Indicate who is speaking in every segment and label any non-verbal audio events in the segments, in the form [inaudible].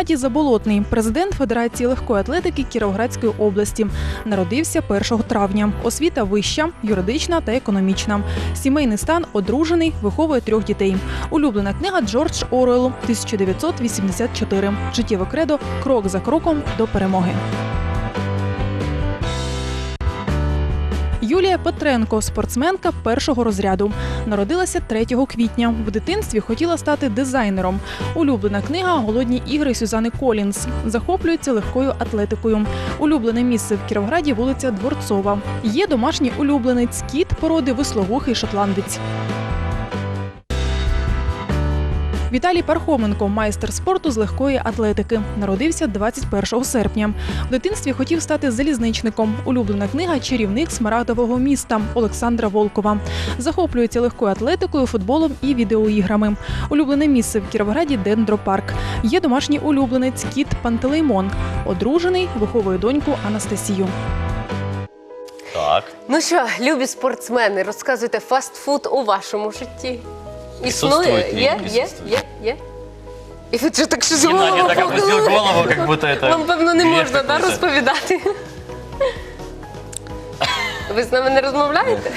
Speaker 1: Геннадій Заболотний, президент Федерації легкої атлетики Кіровоградської області. Народився 1 травня. Освіта вища, юридична та економічна. Сімейний стан одружений, виховує трьох дітей. Улюблена книга Джордж Оруел 1984. Життєве кредо крок за кроком до перемоги. Юлія Петренко, спортсменка першого розряду. Народилася 3 квітня. В дитинстві хотіла стати дизайнером. Улюблена книга Голодні ігри Сюзани Колінс. Захоплюється легкою атлетикою. Улюблене місце в Кіровграді вулиця Дворцова. Є домашній улюбленець кіт породи висловухий шотландець. Віталій Пархоменко, майстер спорту з легкої атлетики, народився 21 серпня. В дитинстві хотів стати залізничником. Улюблена книга Чарівник смарагдового міста Олександра Волкова. Захоплюється легкою атлетикою, футболом і відеоіграми. Улюблене місце в Кіровограді Дендропарк. Є домашній улюбленець кіт Пантелеймон. Одружений, виховує доньку Анастасію.
Speaker 2: Так.
Speaker 3: Ну що, любі спортсмени, розказуйте фастфуд у вашому житті. Існує?
Speaker 2: Присутствует?
Speaker 3: Є? Є?
Speaker 2: Присутствует.
Speaker 3: Є? Є? І ви що так щось
Speaker 2: Геннадий
Speaker 3: голову
Speaker 2: так опустил
Speaker 3: погнули?
Speaker 2: голову, как будто это
Speaker 3: Вам, певно, не
Speaker 2: грех
Speaker 3: можна да,
Speaker 2: какой-то.
Speaker 3: розповідати. Ви з нами не розмовляєте?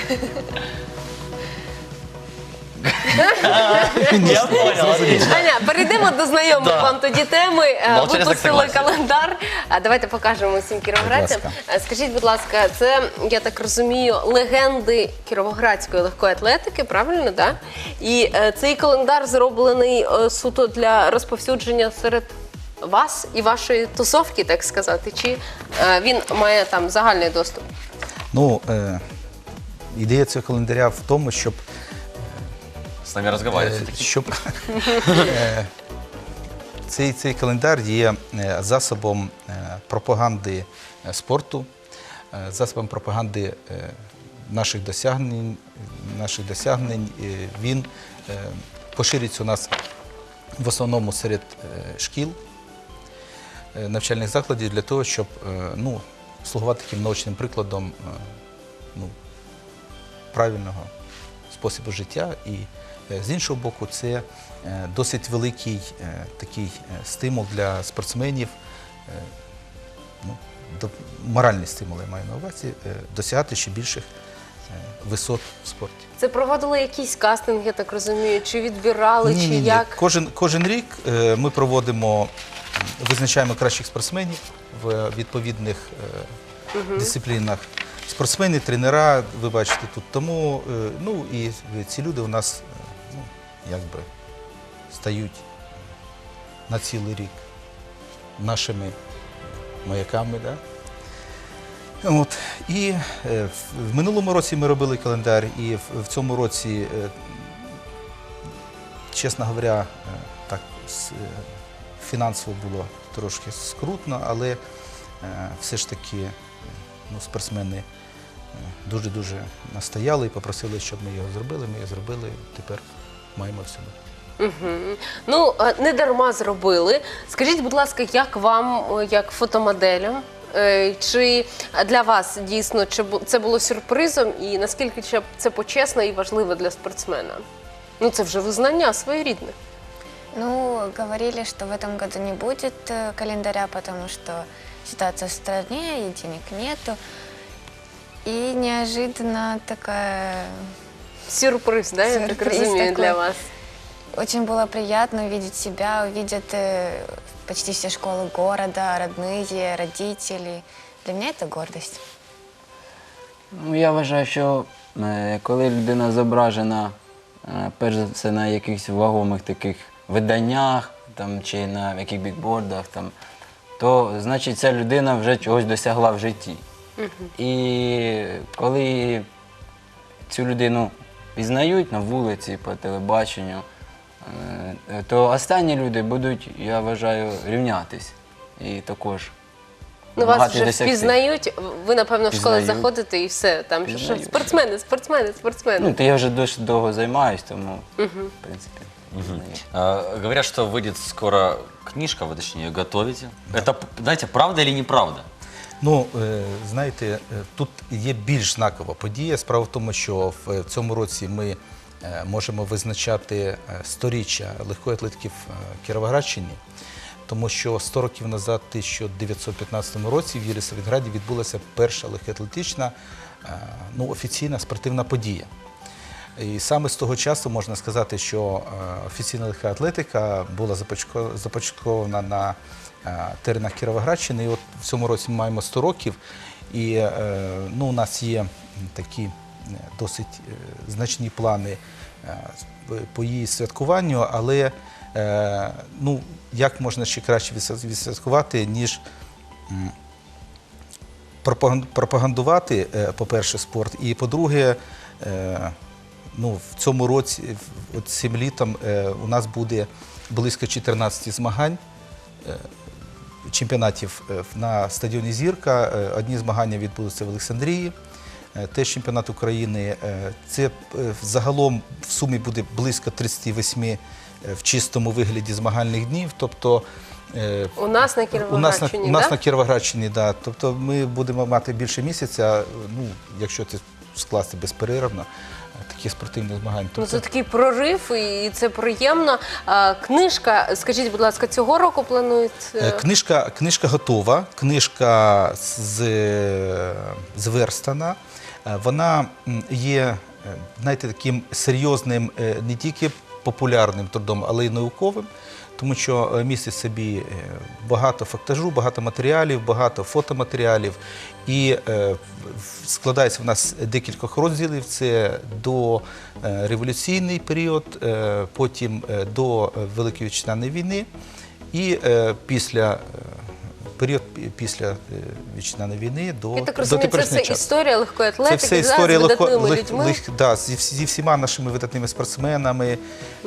Speaker 2: Я понял, отлично.
Speaker 3: Аня, перейдемо до знайомих
Speaker 2: Да.
Speaker 3: вам тоді теми. Е, Випустили
Speaker 2: согласен.
Speaker 3: календар. А Давайте покажемо всім кіровоградцям.
Speaker 4: Будь
Speaker 3: Е, Скажіть, будь ласка, це, я так розумію, легенди кіровоградської легкої атлетики, правильно, так? І е, цей календар зроблений е, суто для розповсюдження серед вас і вашої тусовки, так сказати, чи е, він має там загальний доступ?
Speaker 4: Ну, е, ідея цього календаря в тому, щоб,
Speaker 2: С нами разговаривать
Speaker 4: е, щоб е, цей, цей календар є е, засобом е, пропаганди е, спорту, е, засобом пропаганди е, наших досягнень. Наших досягнень. Е, Він е, поширюється у нас в основному серед е, шкіл, е, навчальних закладів для того, щоб е, ну, слугувати таким наочним прикладом е, ну, правильного способу життя. І е, з іншого боку, це е, досить великий е, такий е, стимул для спортсменів, е, ну, моральний стимул я маю на увазі, е, досягати ще більших е, висот в спорті.
Speaker 3: Це проводили якісь кастинги, я так розумію, чи відбирали, чи як?
Speaker 4: Кожен, кожен рік е, ми проводимо, визначаємо кращих спортсменів в відповідних е, дисциплінах. Спортсмени, тренера, ви бачите тут. Тому е, ну, і ці люди у нас е, ну, якби стають на цілий рік нашими маяками. Да? От. І е, в- минулому році ми робили календар, і в, цьому році е, чесно говоря, е, так фінансово було трошки скрутно, але все ж таки ну, спортсмени дуже-дуже настояли і попросили, щоб ми його зробили. Ми його зробили, тепер маємо всьому.
Speaker 3: Мгм. Ну, е, не дарма зробили. Скажіть, будь ласка, як вам, е, як фотомоделям? е, Чи для вас дійсно чи це було сюрпризом, і наскільки це почесно і важливо для спортсмена? Ну, це вже визнання своєрідне.
Speaker 5: Ну, говорили, что в этом году не будет календаря, потому что ситуация в стране, и денег нету. И неожиданно такая...
Speaker 3: Сюрприз, да, я так
Speaker 5: Сюрприз
Speaker 3: розумію,
Speaker 5: такой.
Speaker 3: для вас.
Speaker 5: Очень было приятно увидеть себя, увидят э, почти все школы города, родные, родители. Для меня это гордость.
Speaker 6: Ну, я вважаю, що е, коли людина зображена, е, перш за все, на якихось вагомих таких виданнях там, чи на яких бікбордах, там, то значить ця людина вже чогось досягла в житті. І коли цю людину пізнають на вулиці, по телебаченню, е, то останні люди будуть, я вважаю, рівнятись. І також
Speaker 3: Ну, вас
Speaker 6: намагатись
Speaker 3: вже
Speaker 6: досягти.
Speaker 3: впізнають, ви, напевно, в школу
Speaker 6: Пізнають.
Speaker 3: заходите і все. Там що, що
Speaker 6: Пізнають.
Speaker 3: спортсмени, спортсмени, спортсмени.
Speaker 6: Ну, то я вже досить довго займаюсь, тому, в принципі, знаю.
Speaker 2: А, Говорят, что выйдет скоро книжка, вы точнее ее готовите. Это, знаете, правда или неправда?
Speaker 4: Ну, е, знаєте, е, тут є більш знакова подія. Справа в тому, що в в цьому році ми е, можемо визначати е, сторіччя легкої атлетики в е, Кіровоградщині. тому що 100 років назад, в 1915 році, в Єлисаветграді відбулася перша легкоатлетична е, ну, офіційна спортивна подія. І саме з того часу можна сказати, що е, офіційна легка атлетика була започатко- започаткована на е, теренах Кіровоградщини. І от в цьому році ми маємо 100 років. І е, ну, у нас є такі е, досить е, значні плани е, по її святкуванню, але е, ну, як можна ще краще відсвяткувати, ніж пропагандувати, е, по-перше, спорт, і по-друге, е, ну, в цьому році, от цим літом, е, у нас буде близько 14 змагань. Чемпіонатів е, на стадіоні Зірка. Е, Одні змагання відбудуться в Олександрії, е, теж чемпіонат України. Це загалом в сумі буде близько 38 е, в чистому вигляді змагальних днів. Тобто
Speaker 3: У нас на
Speaker 4: у нас, на,
Speaker 3: Кіровоградщині,
Speaker 4: у нас на Кіровоградщині, да. Тобто ми будемо мати більше місяця, ну, якщо це скласти безперервно, е, такі спортивні змагання.
Speaker 3: Ну,
Speaker 4: Тобто,
Speaker 3: це такий прорив, і це приємно. А, книжка, скажіть, будь ласка, цього року планується?
Speaker 4: Е, Книжка, книжка готова, книжка з, зверстана. Е, Вона є е, знаєте, таким серйозним е, не тільки популярним трудом, але й науковим, тому що е, містить собі е, багато фактажу, багато матеріалів, багато фотоматеріалів. І е, складається в нас декількох розділів. Це до революційний період, потім до Великої Вітчизняної війни. І після період після е, вітчизняної війни до,
Speaker 3: Я так
Speaker 4: до
Speaker 3: це все
Speaker 4: часу.
Speaker 3: історія легкої
Speaker 4: Це все історія
Speaker 3: з
Speaker 4: легко, лег,
Speaker 3: людьми.
Speaker 4: лег, да, зі, всіма нашими видатними спортсменами,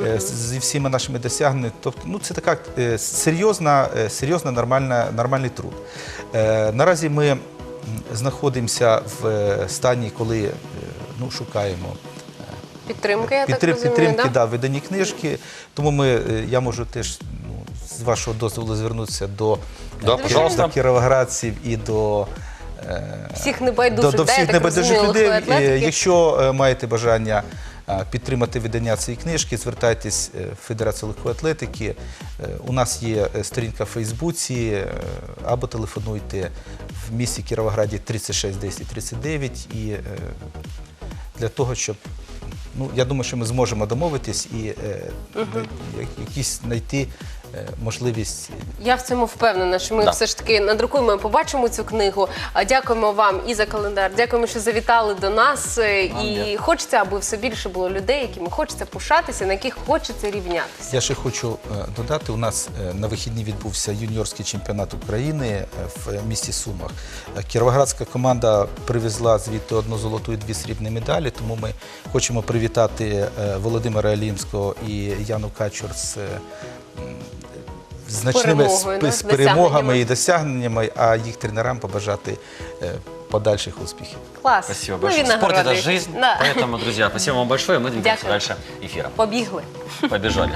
Speaker 4: е, зі всіма нашими досягненнями. Тобто, ну, це така е, серйозна, серйозна нормальна, нормальний труд. Наразі ми знаходимося в стані, коли ну, шукаємо
Speaker 3: Підтримки, я так розумію,
Speaker 4: підтримки
Speaker 3: да?
Speaker 4: да, видані книжки. Тому ми, я можу теж з вашого дозволу звернутися до,
Speaker 2: Да,
Speaker 4: е, до кіровоградців і до, е,
Speaker 3: Всіх небайдужих,
Speaker 4: до, до всіх небайдужих людей. Е,
Speaker 3: атлетики.
Speaker 4: Якщо маєте бажання підтримати видання цієї книжки, звертайтесь в Федерацію легкої атлетики. У нас є сторінка в Фейсбуці або телефонуйте в місті Кіровограді 36 10 39 і для того, щоб ну я думаю, що ми зможемо домовитись і якісь знайти можливість.
Speaker 3: Я в цьому впевнена, що ми
Speaker 2: Да.
Speaker 3: все ж таки надрукуємо і побачимо цю книгу. А дякуємо вам і за календар. Дякуємо, що завітали до нас. Е,
Speaker 6: Вам
Speaker 3: І
Speaker 6: дякую.
Speaker 3: хочеться, аби все більше було людей, якими хочеться пишатися, на яких хочеться рівнятися.
Speaker 4: Я ще хочу е, додати, у нас е, на вихідні відбувся юніорський чемпіонат України е, в місті Сумах. Е, Кіровоградська команда привезла звідти одну золоту і дві срібні медалі, тому ми хочемо привітати е, Володимира Алімського і Яну Качур з е, м, Значними
Speaker 3: Перемогою,
Speaker 4: з,
Speaker 3: да,
Speaker 4: з
Speaker 3: з
Speaker 4: перемогами
Speaker 3: досягненнями.
Speaker 4: і досягненнями, а їх тренерам побажати е, подальших успіхів.
Speaker 3: Клас.
Speaker 2: Спасибо
Speaker 3: Ну,
Speaker 2: большое.
Speaker 3: він
Speaker 2: Спорт – это
Speaker 3: нагородить.
Speaker 2: жизнь,
Speaker 3: Да.
Speaker 2: поэтому, друзья, спасибо вам большое. Мы двигаемся [laughs]
Speaker 3: Дякую.
Speaker 2: дальше эфиром.
Speaker 3: Побігли.
Speaker 2: Побежали.